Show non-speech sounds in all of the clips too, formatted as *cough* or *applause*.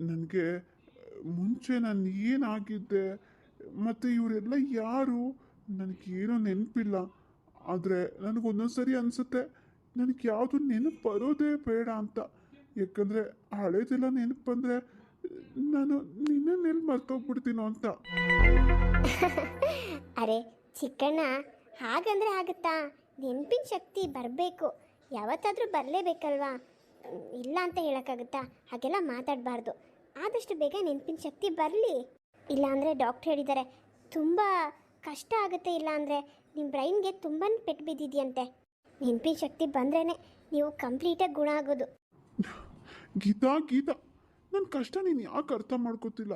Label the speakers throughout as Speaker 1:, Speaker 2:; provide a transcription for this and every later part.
Speaker 1: ನನಗೆ ಮುಂಚೆ ನಾನು ಏನಾಗಿದ್ದೆ, ಮತ್ತು ಇವರೆಲ್ಲ ಯಾರು? ನನಗೇನೋ ನೆನಪಿಲ್ಲ. ಆದರೆ ನನಗೊಂದೊಂದು ಸರಿ ಅನಿಸುತ್ತೆ, ನನಗೆ ಯಾವುದು ನೆನಪು ಬರೋದೇ ಬೇಡ ಅಂತ. ಯಾಕಂದರೆ ಹಳೇದೆಲ್ಲ ನೆನಪು ಬಂದರೆ, ನಾನು ನಿನ್ನೆಲ್ಲಿ ಮರ್ತೋಗ್ಬಿಡ್ತೀನೋ ಅಂತ. *laughs*
Speaker 2: ಅರೆ ಚಿಕ್ಕಣ್ಣ, ಹಾಗಂದ್ರೆ ಆಗುತ್ತಾ? ನೆನಪಿನ ಶಕ್ತಿ ಬರಬೇಕು. ಯಾವತ್ತಾದರೂ ಬರಲೇಬೇಕಲ್ವಾ? ಇಲ್ಲ ಅಂತ ಹೇಳೋಕ್ಕಾಗುತ್ತಾ? ಹಾಗೆಲ್ಲ ಮಾತಾಡಬಾರ್ದು. ಆದಷ್ಟು ಬೇಗ ನೆನಪಿನ ಶಕ್ತಿ ಬರಲಿ. ಇಲ್ಲಾಂದರೆ ಡಾಕ್ಟ್ರ್ ಹೇಳಿದ್ದಾರೆ ತುಂಬ ಕಷ್ಟ ಆಗುತ್ತೆ ಇಲ್ಲಾಂದರೆ ನಿಮ್ಮ ಬ್ರೈನ್ಗೆ ತುಂಬ ಪೆಟ್ಟು ಬಿದ್ದಿದೆಯಂತೆ. ನೆನಪಿನ ಶಕ್ತಿ ಬಂದ್ರೇ ನೀವು ಕಂಪ್ಲೀಟಾಗಿ ಗುಣ ಆಗೋದು.
Speaker 1: ಗೀತಾ ಗೀತಾ ನನ್ನ ಕಷ್ಟ ನೀನು ಯಾಕೆ ಅರ್ಥ ಮಾಡ್ಕೋತಿಲ್ಲ?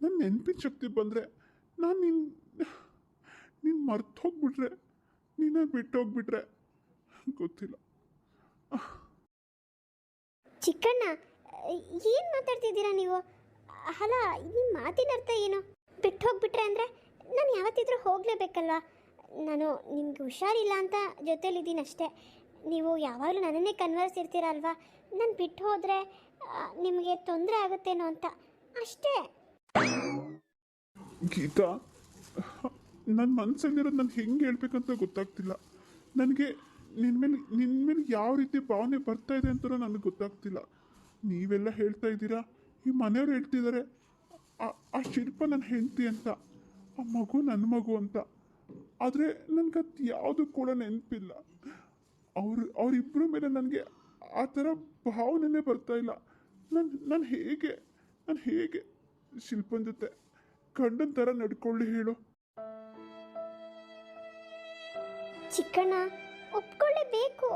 Speaker 1: ನನ್ನ ನೆನಪಿನ ಶಕ್ತಿ ಬಂದರೆ ನಾನು ನಿನ್ನ ನೀನು ಮರ್ತು ಹೋಗ್ಬಿಟ್ರೆ ನೀನ ಬಿಟ್ಟು ಹೋಗ್ಬಿಟ್ರೆ ಗೊತ್ತಿಲ್ಲ.
Speaker 2: ಚಿಕ್ಕಣ್ಣ ಏನು ಮಾತಾಡ್ತಿದ್ದೀರಾ ನೀವು? ಅಲ್ಲ ನಿಮ್ಮ ಮಾತಿನ ಅರ್ಥ ಏನು? ಬಿಟ್ಟು ಹೋಗ್ಬಿಟ್ರೆ ಅಂದರೆ ನಾನು ಯಾವತ್ತಿದ್ರೂ ಹೋಗಲೇಬೇಕಲ್ವಾ? ನಾನು ನಿಮಗೆ ಹುಷಾರಿಲ್ಲ ಅಂತ ಜೊತೇಲಿದ್ದೀನಿ ಅಷ್ಟೇ. ನೀವು ಯಾವಾಗಲೂ ನನ್ನನ್ನೇ ಕನ್ವರ್ಸ್ ಇರ್ತೀರ ಅಲ್ವಾ ನಾನು ಬಿಟ್ಟು ಹೋದರೆ ನಿಮಗೆ ತೊಂದರೆ ಆಗುತ್ತೇನೋ ಅಂತ. ಅಷ್ಟೇ.
Speaker 1: ಗೀತಾ ನನ್ನ ಮನಸ್ಸಲ್ಲಿರೋದು ನಾನು ಹೆಂಗೆ ಹೇಳ್ಬೇಕಂತ ಗೊತ್ತಾಗ್ತಿಲ್ಲ. ನನಗೆ ನಿನ್ನ ಮೇಲೆ ನಿನ್ನ ಮೇಲೆ ಯಾವ ರೀತಿ ಭಾವನೆ ಬರ್ತಾ ಇದೆ ಅಂತ ನನಗೆ ಗೊತ್ತಾಗ್ತಿಲ್ಲ. ನೀವೆಲ್ಲ ಹೇಳ್ತಾ ಇದ್ದೀರಾ? ಈ ಮನೆಯವ್ರು ಹೇಳ್ತಿದ್ದಾರೆ. ಆ- ಶಿಲ್ಪ ನನ್ನ ಹೆಂಡತಿ ಅಂತ, ಆ ಮಗು ನನ್ನ ಮಗು ಅಂತ. ಆದರೆ ನನಗೆ ಅದು ಯಾವುದು ಕೂಡ ನೆನಪಿಲ್ಲ. ಅವರು ಅವರಿಬ್ಬರ ಮೇಲೆ ನನಗೆ ಆ ಥರ ಭಾವನೆನೇ ಬರ್ತಾ ಇಲ್ಲ. ನಾನು ನಾನು ಹೇಗೆ ನಾನು ಹೇಗೆ ಶಿಲ್ಪನ ಜೊತೆ ಗಂಡನ ಥರ ನಡ್ಕೊಳ್ಳಿ ಹೇಳು.
Speaker 2: ಚಿಕ್ಕಣ್ಣ, ಒಪ್ಕೊಳ್ಳೇಬೇಕು.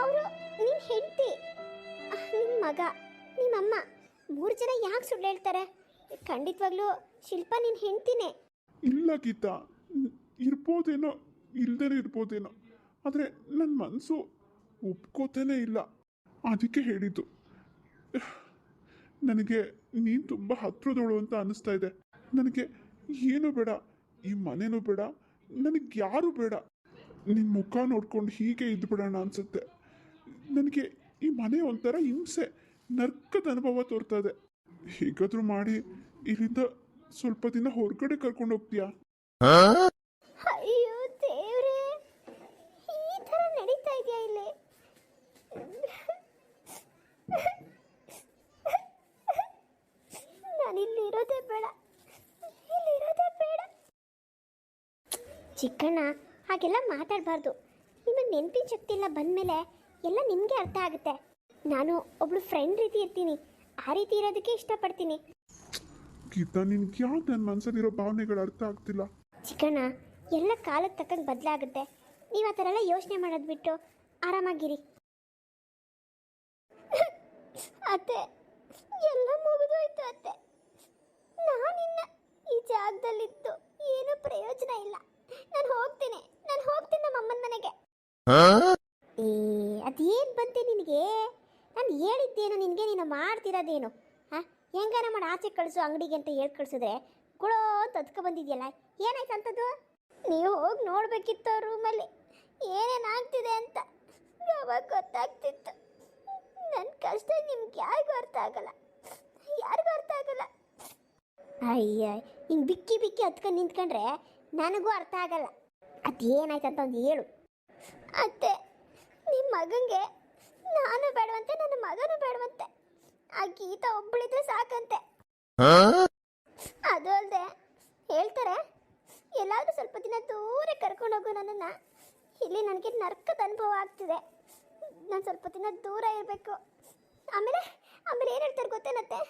Speaker 2: ಅವರು ನಿನ್ನ ಹೆಂಡತಿ. ಮಗ, ನಿಮ್ಮಮ್ಮ. ಮೂರು ಜನ ಯಾಕೆ ಸುಳ್ಳು ಹೇಳ್ತಾರೆ? ಖಂಡಿತವಾಗ್ಲೂ ಶಿಲ್ಪ ನಿನ್ನ ಹೆಂಡ್ತಿನೇ.
Speaker 1: ಇಲ್ಲ ಗೀತಾ, ಇರ್ಬೋದೇನೋ ಇಲ್ದೇ ಇರ್ಬೋದೇನೋ. ಆದರೆ ನನ್ನ ಮನಸ್ಸು ಒಪ್ಕೋತಾನೇ ಇಲ್ಲ. ಅದಕ್ಕೆ ಹೇಳಿದ್ದು. ನನಗೆ ನೀನು ತುಂಬ ಹತ್ರದೋಳು ಅಂತ ಅನಿಸ್ತಾ ಇದೆ. ನನಗೆ ಏನು ಬೇಡ, ಈ ಮನೆನೂ ಬೇಡ, ನನಗೆ ಯಾರು ಬೇಡ. ನಿನ್ನ ಮುಖ ನೋಡ್ಕೊಂಡು ಹೀಗೆ ಇದ್ದುಬಿಡೋಣ ಅನಿಸುತ್ತೆ. ನನಗೆ ಈ ಮನೆ ಒಂಥರ ಹಿಂಸೆ, ನರ್ಕದ ಅನುಭವ ತೋರ್ತಾ ಇದೆ ಹೇಗಾದರೂ ಮಾಡಿ ಇಲ್ಲಿಂದ ಸ್ವಲ್ಪ ದಿನ ಹೊರಗಡೆ ಕರ್ಕೊಂಡು ಹೋಗ್ತೀಯಾ?
Speaker 2: ಅಯ್ಯೋ ದೇವ್ರೇ, ಈ ತರ ನಡೀತಾ ಇದೆಯಾ ಇಲ್ಲಿ? ನಾನು ಇಲ್ಲಿ ಇರೋದೇ ಬೇಡ, ಇಲ್ಲಿ ಇರೋದೇ ಬೇಡ. ಚಿಕ್ಕಣ್ಣ, ಹಾಗೆಲ್ಲ ಮಾತಾಡಬಾರ್ದು. ನಿಮಗೆ ನೆನಪಿನ ಶಕ್ತಿ ಎಲ್ಲ ಬಂದಮೇಲೆ ಎಲ್ಲ ನಿಮಗೆ ಅರ್ಥ ಆಗುತ್ತೆ. ನಾನು ಒಬ್ಳು ಫ್ರೆಂಡ್ ರೀತಿ ಇರ್ತೀನಿ. ಆ ರೀತಿ ಇರೋದಕ್ಕೆ ಇಷ್ಟಪಡ್ತೀನಿ.
Speaker 1: ಗೀತಾ ನಿನ್ಗೆ ಯಾವ್ದು ನನ್ನ ಮನಸ್ಸಲ್ಲಿರೋ ಭಾವನೆಗಳು ಅರ್ಥ ಆಗ್ತಿಲ್ಲ?
Speaker 2: ಚಿಕ್ಕಣ್ಣ ಎಲ್ಲ ಕಾಲಕ್ಕೆ ತಕ್ಕಂಗೆ ಬದಲಾಗುತ್ತೆ. ನೀವು ಆ ಥರ ಎಲ್ಲ ಯೋಚನೆ ಮಾಡೋದು ಬಿಟ್ಟು ಆರಾಮಾಗಿರಿ. ಅತ್ತೆ ಎಲ್ಲ ಮುಗಿದೋಯ್ತು ಅತ್ತೆ. ನಾನಿನ್ನ ಈ ಜಾಗದಲ್ಲಿತ್ತು ಏನೂ ಪ್ರಯೋಜನ ಇಲ್ಲ. ನಾನು ಹೋಗ್ತೀನಿ. ನಾನು ಹೋಗ್ತೀನಿ ನಮ್ಮ ಅಮ್ಮನ ಮನೆಗೆ ನಿನಗೆ? ನಾನು ಹೇಳಿದ್ದೇನು, ನಿನಗೆ ನೀನು ಮಾಡ್ತಿರೋದೇನು? ಹಾಂ? ಹೆಂಗಾರ ಮಾಡಿ, ಆಚೆ ಕಳಿಸು, ಅಂಗಡಿಗೆ ಅಂತ ಹೇಳಿ ಕಳಿಸಿದ್ರೆ ಗುಳೋ ಅಂತ ಅದಕ್ಕೆ ಬಂದಿದೆಯಲ್ಲ? ಏನಾಯ್ತು ಅಂಥದ್ದು ನೀವು ಹೋಗಿ ನೋಡ್ಬೇಕಿತ್ತು ರೂಮಲ್ಲಿ ಏನೇನು ಆಗ್ತಿದೆ ಅಂತ. ಯಾವಾಗ ಗೊತ್ತಾಗ್ತಿತ್ತು. ನನ್ನ ಕಷ್ಟ ನಿಮ್ಗೆ ಯಾರಿಗೂ ಅರ್ಥ ಆಗಲ್ಲ. ಯಾರಿಗೂ ಅರ್ಥ ಆಗಲ್ಲ. ಅಯ್ಯ, ಹಿಂಗೆ ಬಿಕ್ಕಿ ಬಿಕ್ಕಿ ಹತ್ಕೊಂಡು ನಿಂತ್ಕೊಂಡ್ರೆ ನನಗೂ ಅರ್ಥ ಆಗಲ್ಲ. ಅದೇನಾಯ್ತು ಅಂತ ಒಂದು ಹೇಳು. ಅತ್ತೆ ನಿಮ್ಮ ಮಗಂಗೆ ನಾನು ಬೇಡವಂತೆ ನನ್ನ ಮಗನೂ ಬೇಡವಂತೆ. ಆ ಗೀತ ಒಬ್ಬಳಿದ್ರೆ ಸಾಕಂತೆ. ಅದು ಅಲ್ಲದೆ ಹೇಳ್ತಾರೆ ಎಲ್ಲಾದ್ರೂ ಸ್ವಲ್ಪ ದಿನ ದೂರ ಕರ್ಕೊಂಡೋಗು ನನ್ನನ್ನು. ಇಲ್ಲಿ ನನಗೆ ನರ್ಕದ ಅನುಭವ ಆಗ್ತಿದೆ. ನಾನು ಸ್ವಲ್ಪ ದಿನ ದೂರ ಇರಬೇಕು. ಆಮೇಲೆ ಆಮೇಲೆ ಏನು ಹೇಳ್ತಾರೆ ಗೊತ್ತೇನತ್ತೆ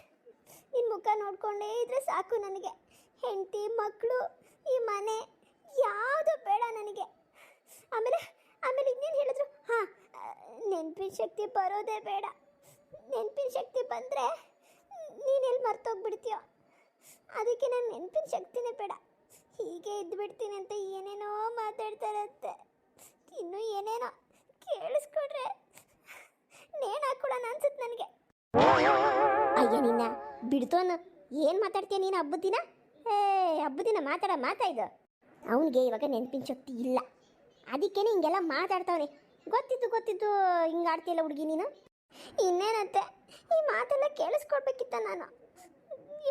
Speaker 2: ನಿನ್ನ ಮುಖ ನೋಡ್ಕೊಂಡೇ ಇದ್ರೆ ಸಾಕು ನನಗೆ. ಹೆಂಡತಿ ಮಕ್ಕಳು ಈ ಮನೆ ಯಾವುದು ಬೇಡ ನನಗೆ. ಆಮೇಲೆ ಆಮೇಲೆ ಇನ್ನೇನು ಹೇಳಿದ್ರು? ಹಾಂ, ನೆನಪಿನ ಶಕ್ತಿ ಬರೋದೇ ಬೇಡ. ನೆನಪಿನ ಶಕ್ತಿ ಬಂದರೆ ನೀನೆಲ್ಲಿ ಮರ್ತೋಗ್ಬಿಡ್ತೀಯೋ? ಅದಕ್ಕೆ ನಾನು ನೆನಪಿನ ಶಕ್ತಿನೇ ಬೇಡ. ಹೀಗೆ ಇದ್ದು ಬಿಡ್ತೀನಿ ಅಂತ ಏನೇನೋ ಮಾತಾಡ್ತಾರಂತೆ ಇನ್ನು ಏನೇನೋ ಕೇಳಿಸ್ಕೊಡ್ರೆ ನೇಣು ಹಾಕೊಡೋಣ ಅನ್ಸುತ್ತೆ ನನಗೆ. ಅಯ್ಯ ನಿನ್ನ ಬಿಡ್ತೋನು, ಏನು ಮಾತಾಡ್ತೀಯ ನೀನು ಹಬ್ಬದಿನ ಏ ಹಬ್ಬದಿನ ಮಾತಾಡ ಮಾತಾ ಇದು ಅವನಿಗೆ ಇವಾಗ ನೆನಪಿನ ಶಕ್ತಿ ಇಲ್ಲ. ಅದಕ್ಕೇನೆ ಹಿಂಗೆಲ್ಲ ಮಾತಾಡ್ತಾವನೆ. ಗೊತ್ತಿದ್ದು ಗೊತ್ತಿತ್ತು ಹಿಂಗೆ ಆಡ್ತಿಲ್ಲ ಹುಡುಗಿ ನೀನು? ಇನ್ನೇನತ್ತೆ ಈ ಮಾತೆಲ್ಲ ಕೇಳಿಸ್ಕೊಡ್ಬೇಕಿತ್ತ ನಾನು.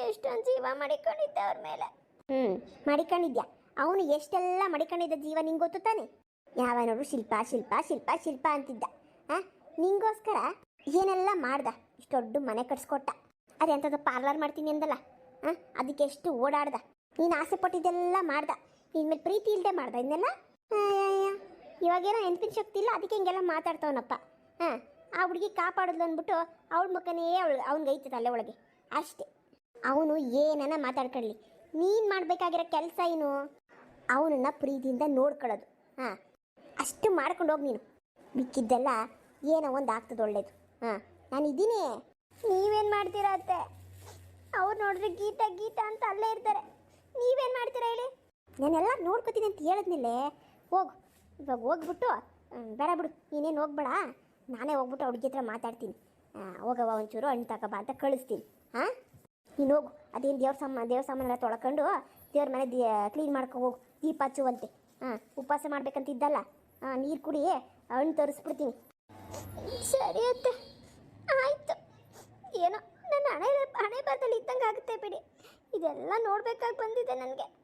Speaker 2: ಎಷ್ಟೊಂದು ಜೀವ ಮಡಿಕೊಂಡಿದ್ದೆ ಅವ್ರ ಮೇಲೆ. ಹ್ಞೂ ಮಡಿಕೊಂಡಿದ್ಯಾ? ಅವನು ಎಷ್ಟೆಲ್ಲ ಮಡಿಕೊಂಡಿದ್ದ ಜೀವ ನಿಂಗೆ ಗೊತ್ತು ತಾನೆ? ಯಾವ ನೋಡು ಶಿಲ್ಪ ಶಿಲ್ಪ ಶಿಲ್ಪ ಶಿಲ್ಪ ಅಂತಿದ್ದ. ಹಾಂ ನಿಂಗೋಸ್ಕರ ಏನೆಲ್ಲ ಮಾಡ್ದ? ಇಷ್ಟು ದೊಡ್ಡ ಮನೆ ಕಟ್ಸ್ಕೊಟ್ಟ. ಅದೆಂಥದ್ದು ಪಾರ್ಲರ್ ಮಾಡ್ತೀನಿ ಅಂದಲ್ಲ. ಹಾಂ ಅದಕ್ಕೆ ಎಷ್ಟು ಓಡಾಡ್ದ? ನೀನು ಆಸೆ ಪಟ್ಟಿದ್ದೆಲ್ಲ ಮಾಡ್ದ. ನಿನ್ನ ಮೇಲೆ ಪ್ರೀತಿ ಇಲ್ಲದೆ ಮಾಡ್ದ ಇದನ್ನೆಲ್ಲ ಇವಾಗೇನೋ ನೆನಪಿನ ಶಕ್ತಿ ಇಲ್ಲ, ಅದಕ್ಕೆ ಹಿಂಗೆಲ್ಲ ಮಾತಾಡ್ತಾವನಪ್ಪ. ಹಾಂ, ಆ ಹುಡುಗಿ ಕಾಪಾಡೋದು ಅಂದ್ಬಿಟ್ಟು ಅವಳ ಮುಖನೇ ಅವಳು ಅವ್ನಿಗೆ ಐತದ ಅಲ್ಲೇ ಒಳಗೆ. ಅಷ್ಟೇ. ಅವನು ಏನನ್ನ ಮಾತಾಡ್ಕೊಳ್ಳಿ. ನೀನು ಮಾಡಬೇಕಾಗಿರೋ ಕೆಲಸ ಏನು? ಅವನನ್ನು ಪ್ರೀತಿಯಿಂದ ನೋಡ್ಕೊಳ್ಳೋದು. ಹಾಂ, ಅಷ್ಟು ಮಾಡ್ಕೊಂಡು ಹೋಗಿ ನೀನು. ಬಿಕ್ಕಿದ್ದೆಲ್ಲ ಏನೋ ಒಂದು ಆಗ್ತದೆ ಒಳ್ಳೇದು. ಹಾಂ, ನಾನು ಇದ್ದೀನಿ. ನೀವೇನು ಮಾಡ್ತೀರಾ ಅತ್ತೆ? ಅವ್ರು ನೋಡಿದ್ರೆ ಗೀತಾ ಗೀತಾ ಅಂತ ಅಲ್ಲೇ ಇರ್ತಾರೆ. ನೀವೇನು ಮಾಡ್ತೀರಾ ಹೇಳಿ? ನಾನೆಲ್ಲ ನೋಡ್ಕೋತೀನಿ ಅಂತ ಹೇಳಿದ್ಮೇಲೆ ಹೋಗು. ಇವಾಗ ಹೋಗ್ಬಿಟ್ಟು ಬೇಡ ಬಿಡು, ನೀನೇನು ಹೋಗ್ಬೇಡ. ನಾನೇ ಹೋಗ್ಬಿಟ್ಟು ಹುಡುಗಿ ಹತ್ರ ಮಾತಾಡ್ತೀನಿ. ಹೋಗವ ಒಂಚೂರು, ಹಣ್ಣು ತಗೋಬಾ ಅಂತ ಕಳಿಸ್ತೀನಿ. ಹಾಂ? ನೀನು ಹೋಗು. ಅದೇನು ದೇವ್ರ ಸಾಮ, ದೇವ್ರ ಸಾಮಾನೆಲ್ಲ ತೊಳ್ಕೊಂಡು, ದೇವ್ರ ಮನೆ ಕ್ಲೀನ್ ಮಾಡ್ಕೊ ಹೋಗು. ದೀಪ ಹಚ್ಚುವಂತೆ. ಹಾಂ, ಉಪವಾಸ ಮಾಡ್ಬೇಕಂತ ಇದ್ದಲ್ಲ. ಹಾಂ, ನೀರು ಕುಡಿ, ಹಣ್ಣು ತರಿಸ್ಬಿಡ್ತೀನಿ. ಸರಿ ಅತ್ತೆ. ಆಯಿತು. ಏನೋ, ನನ್ನ ಹಣೆ ಹಣೆ ಬರದಲ್ಲಿ ಇದ್ದಂಗೆ ಆಗುತ್ತೆ ಬಿಡಿ. ಇದೆಲ್ಲ ನೋಡ್ಬೇಕಾಗಿ ಬಂದಿದೆ ನನಗೆ.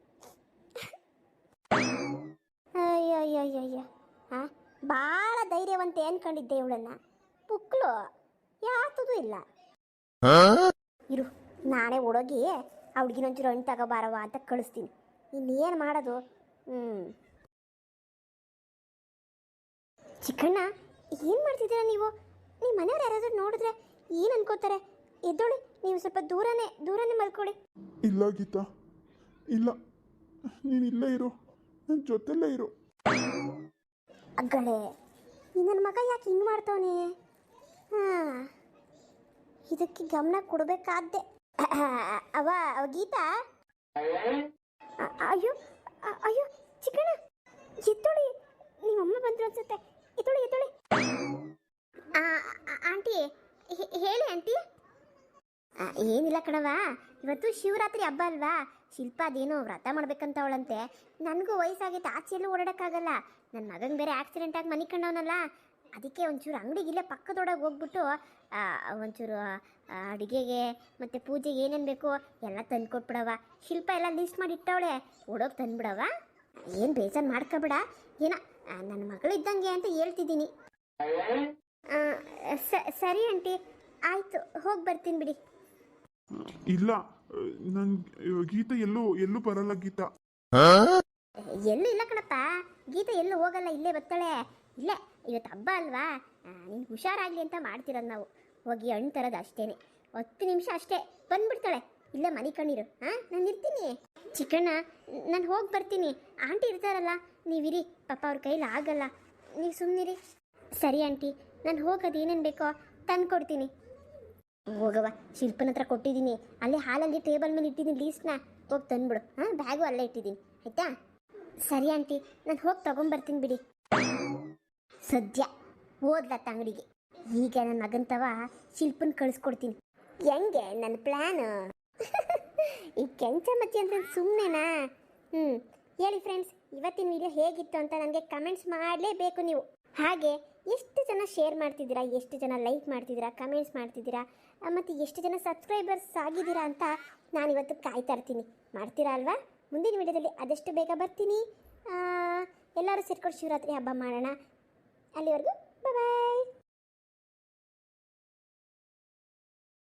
Speaker 2: ಅಯ್ಯಯ್ಯಯ್ಯಯ್ಯ ಹಾಂ ಭಾಳ ಧೈರ್ಯವಂತ ಅನ್ಕೊಂಡಿದ್ದೆ ಇವಳನ್ನ. ಪುಕ್ಲು ಯಾತದು ಇಲ್ಲ. ಇರು ನಾನೇ ಓಡೋಗಿ ಆ ಹುಡುಗಿನ ಒಂಚೂರು ಹಣ್ಣು ತಗೋಬಾರವ ಅಂತ ಕಳಿಸ್ತೀನಿ. ಇನ್ನೇನು ಮಾಡೋದು? ಹ್ಞೂ ಚಿಕ್ಕಣ್ಣ ಏನು ಮಾಡ್ತಿದ್ದೀರಾ ನೀವು? ನಿಮ್ಮ ಮನೆಯವ್ರು ಯಾರಾದರೂ ನೋಡಿದ್ರೆ ಏನು ಅನ್ಕೋತಾರೆ? ಎದ್ದೋಳಿ ನೀವು ಸ್ವಲ್ಪ ದೂರನೇ ದೂರನೇ ಮಲ್ಕೊಳ್ಳಿ.
Speaker 1: ಇಲ್ಲ ಗೀತಾ. ಇಲ್ಲ. ನೀನು ಇಲ್ಲೇ ಇರು. ನನ್ನ ಜೊತೆಲ್ಲೇ ಇರು.
Speaker 2: ಅಗ್ಗಳೆ ನನ್ನ ಮಗ ಯಾಕೆ ಹಿಂಗೆ ಮಾಡ್ತಾವನೆ? ಹಾಂ, ಇದಕ್ಕೆ ಗಮನ ಕೊಡಬೇಕಾದ್ದೆ. ಅವ ಅವ ಗೀತಾ? ಅಯ್ಯೋ ಅಯ್ಯೋ, ಚಿಕ್ಕಣ್ಣ ಎತ್ತೋಳಿ ನಿಮ್ಮಮ್ಮ ಬಂದ್ರು ಅನ್ಸುತ್ತೆ. ಎತ್ತೋಳಿ ಎತ್ತೋಳಿ ಆಂಟಿ ಹೇಳಿ ಆಂಟಿ. ಏನಿಲ್ಲ ಕಣವಾ ಇವತ್ತು ಶಿವರಾತ್ರಿ ಹಬ್ಬ ಅಲ್ವಾ? ಶಿಲ್ಪ ಅದೇನೋ ವ್ರತ ಮಾಡ್ಬೇಕಂತ ಅವಳಂತೆ ನನಗೂ ವಯಸ್ಸಾಗೈತೆ ಆಚೆ ಎಲ್ಲೂ ಓಡಾಡಕ್ಕಾಗಲ್ಲ. ನನ್ನ ಮಗಂಗೆ ಬೇರೆ ಆಕ್ಸಿಡೆಂಟ್ ಆಗಿ ಮನೆ ಕಂಡವನಲ್ಲ. ಅದಕ್ಕೆ ಒಂಚೂರು ಅಂಗಡಿಗೆ ಇಲ್ಲೇ ಪಕ್ಕದೊಳಗೆ ಹೋಗ್ಬಿಟ್ಟು ಒಂಚೂರು ಅಡುಗೆಗೆ ಮತ್ತು ಪೂಜೆಗೆ ಏನೇನು ಬೇಕು ಎಲ್ಲ ತಂದ್ಕೊಟ್ಬಿಡವ ಶಿಲ್ಪ ಎಲ್ಲ ಲಿಸ್ಟ್ ಮಾಡಿ ಇಟ್ಟವಳೆ. ಓಡೋಗಿ ತಂದುಬಿಡವ ಏನು ಬೇಜಾರು ಮಾಡ್ಕೋಬೇಡ. ಏನ ನನ್ನ ಮಗಳು ಇದ್ದಂಗೆ ಅಂತ ಹೇಳ್ತಿದ್ದೀನಿ. ಸರಿ ಆಂಟಿ. ಆಯಿತು, ಹೋಗಿ ಬರ್ತೀನಿ ಬಿಡಿ.
Speaker 1: ಇಲ್ಲ. ನನ್ನ ಗೀತಾ ಎಲ್ಲೂ ಎಲ್ಲೂ ಬರಲ್ಲ ಗೀತಾ.
Speaker 2: ಎಲ್ಲೂ ಇಲ್ಲ ಕಣಪ್ಪ. ಗೀತೆ ಎಲ್ಲೂ ಹೋಗಲ್ಲ ಇಲ್ಲೇ ಬರ್ತಾಳೆ. ಇಲ್ಲೇ ಇವತ್ತು ಹಬ್ಬ ಅಲ್ವಾ? ನೀನು ಹುಷಾರಾಗ್ಲಿ ಅಂತ ಮಾಡ್ತಿರೋದು ನಾವು. ಹೋಗಿ ಹಣ್ಣು ತರೋದು ಅಷ್ಟೇನೆ. ಹತ್ತು ನಿಮಿಷ ಅಷ್ಟೇ. ಬಂದ್ಬಿಡ್ತಾಳೆ. ಇಲ್ಲ ಮನೆ ಕಣ್ಣಿರು. ಹಾಂ ನಾನು ಇರ್ತೀನಿ. ಚಿಕ್ಕಣ್ಣ ನಾನು ಹೋಗಿ ಬರ್ತೀನಿ. ಆಂಟಿ ಇರ್ತಾರಲ್ಲ ನೀವಿರಿ. ಪಾಪ ಅವ್ರ ಕೈಲಿ ಆಗಲ್ಲ. ನೀವು ಸುಮ್ಮನಿರಿ ಸರಿ ಆಂಟಿ ನಾನು ಹೋಗೋದು ಏನೇನು ಬೇಕೋ ತಂದು ಕೊಡ್ತೀನಿ ಹೋಗವ ಶಿಲ್ಪನ ಹತ್ರ ಕೊಟ್ಟಿದ್ದೀನಿ. ಅಲ್ಲಿ ಹಾಲಲ್ಲಿ ಟೇಬಲ್ ಮೇಲೆ ಇಟ್ಟಿದ್ದೀನಿ ಲೀಸ್ಟ್ನ ಹೋಗಿ ತಂದ್ಬಿಡು. ಹಾಂ ಬ್ಯಾಗು ಅಲ್ಲೇ ಇಟ್ಟಿದ್ದೀನಿ. ಆಯ್ತಾ? ಸರಿ ಆಂಟಿ ನಾನು ಹೋಗಿ ತಗೊಂಬರ್ತೀನಿ ಬಿಡಿ. ಸದ್ಯ ಓದ್ಲತ್ತ ಅಂಗಡಿಗೆ ಈಗ ನನ್ನ ಮಗಂತವ ಶಿಲ್ಪನ ಕಳಿಸ್ಕೊಡ್ತೀನಿ. ಹೆಂಗೆ? ನನ್ನ ಪ್ಲ್ಯಾನ್ ಈ ಕೆಂಚ ಮಚ್ಚಿ ಅಂದ್ರೆ ಸುಮ್ಮನೆನಾ ಹ್ಞೂ ಹೇಳಿ ಫ್ರೆಂಡ್ಸ್ ಇವತ್ತಿನ ವಿಡಿಯೋ ಹೇಗಿತ್ತು ಅಂತ ನನಗೆ ಕಮೆಂಟ್ಸ್ ಮಾಡಲೇಬೇಕು ನೀವು. ಹಾಗೆ ಎಷ್ಟು ಜನ ಶೇರ್ ಮಾಡ್ತಿದ್ದೀರಾ? ಎಷ್ಟು ಜನ ಲೈಕ್ ಮಾಡ್ತಿದ್ದೀರಾ? ಕಮೆಂಟ್ಸ್ ಮಾಡ್ತಿದ್ದೀರಾ? ಮತ್ತು ಎಷ್ಟು ಜನ ಸಬ್ಸ್ಕ್ರೈಬರ್ಸ್ ಆಗಿದ್ದೀರಾ ಅಂತ ನಾನು ಇವತ್ತು ಕಾಯ್ತಾ ಇರ್ತೀನಿ. ಮಾಡ್ತೀರಾ ಅಲ್ವಾ? ಮುಂದಿನ ವಿಡಿಯೋದಲ್ಲಿ ಆದಷ್ಟು ಬೇಗ ಬರ್ತೀನಿ. ಎಲ್ಲರೂ ಸೇರ್ಕೊಂಡು ಶಿವರಾತ್ರಿ ಹಬ್ಬ ಮಾಡೋಣ. ಅಲ್ಲಿವರೆಗೂ ಬಾಯ್